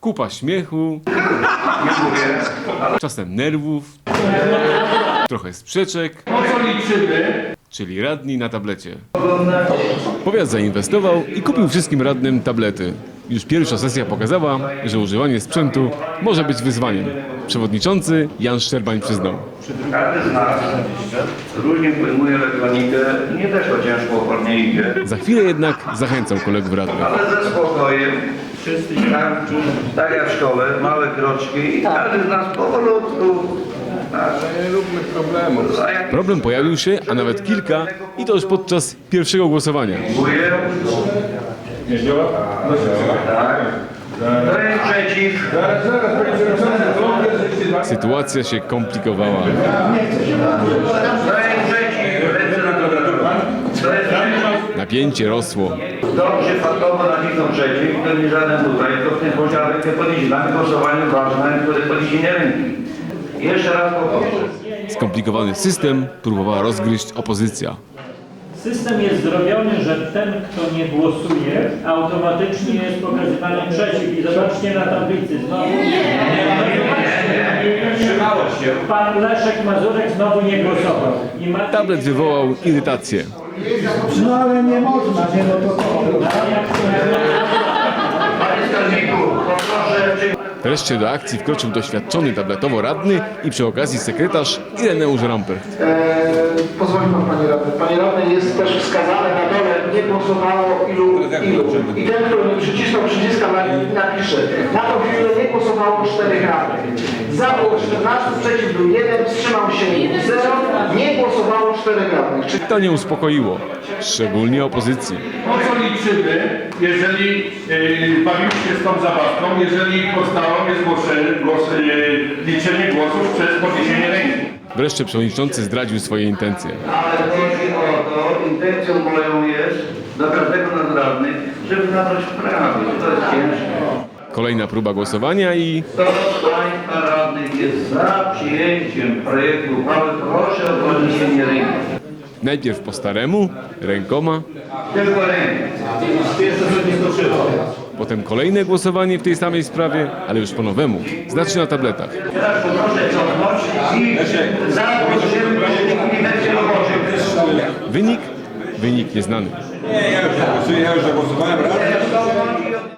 Kupa śmiechu, czasem nerwów, trochę sprzeczek, czyli radni na tablecie. Powiat zainwestował i kupił wszystkim radnym tablety. Już pierwsza sesja pokazała, że używanie sprzętu może być wyzwaniem. Przewodniczący Jan Szczerbań przyznał. Każdy z nas różnie pojmuje elektronikę, nie też ciężko opornie idzie, Za chwilę jednak zachęcał kolegów radnych. ale ze spokojem, tak, tak jak w szkole, małe kroczki i każdy z nas powolutku. Tak. Nie róbmy problemów. Problem pojawił się, a nawet kilka, i to już podczas pierwszego głosowania. Dziękuję. Tak. To jest przeciw. Sytuacja się komplikowała. To jest przeciw. Ręce na jest przeciw. Napięcie rosło. To przypadkowo nacisnął przeciw, to nie żaden tutaj, to w tym rękę głosowanie ważne, które podniesienie ręki. Jeszcze raz powtórzę. Skomplikowany system próbowała rozgryźć opozycja. System jest zrobiony, że ten, kto nie głosuje, automatycznie jest pokazywany przeciw. I zobaczcie na tablicy. Znowu Pan Leszek Mazurek znowu nie głosował. I ma... Tablet wywołał irytację. No ale nie można, nie no to co? Wreszcie do akcji wkroczył doświadczony tabletowo radny i przy okazji sekretarz Ireneusz Rampert. Eee, pozwoli pan panie radny. Panie radny jest też wskazane na dole, nie głosowało ilu, ilu. I ten, nie przycisnął przyciska na, napisze. Na tą chwilę nie głosowało czterech radnych. Za 14, przeciw był jeden, wstrzymał się 0, nie głosowało czterech radnych. Czyli To nie uspokoiło, szczególnie opozycji. Po co liczymy, jeżeli yy, bawimy się z tą zabawką, jeżeli podstawą jest głosze, głos, yy, liczenie głosów przez podniesienie ręki? Wreszcie przewodniczący zdradził swoje intencje. ale chodzi o to, intencją moją jest do każdego z radnych, żeby zabrać prawo. To jest ciężkie. Kolejna próba głosowania i Kto z Państwa radnych jest za przyjęciem projektu uchwały, proszę o podniesienie ręki. najpierw po staremu, rękoma, Tylko rękę. potem kolejne głosowanie w tej samej sprawie, ale już po nowemu, znaczy na tabletach. Teraz poproszę cofnąć i za ręki. Wynik? Wynik nieznany. Nie, ja już zagłosuję, ja już zagłosowałem raz.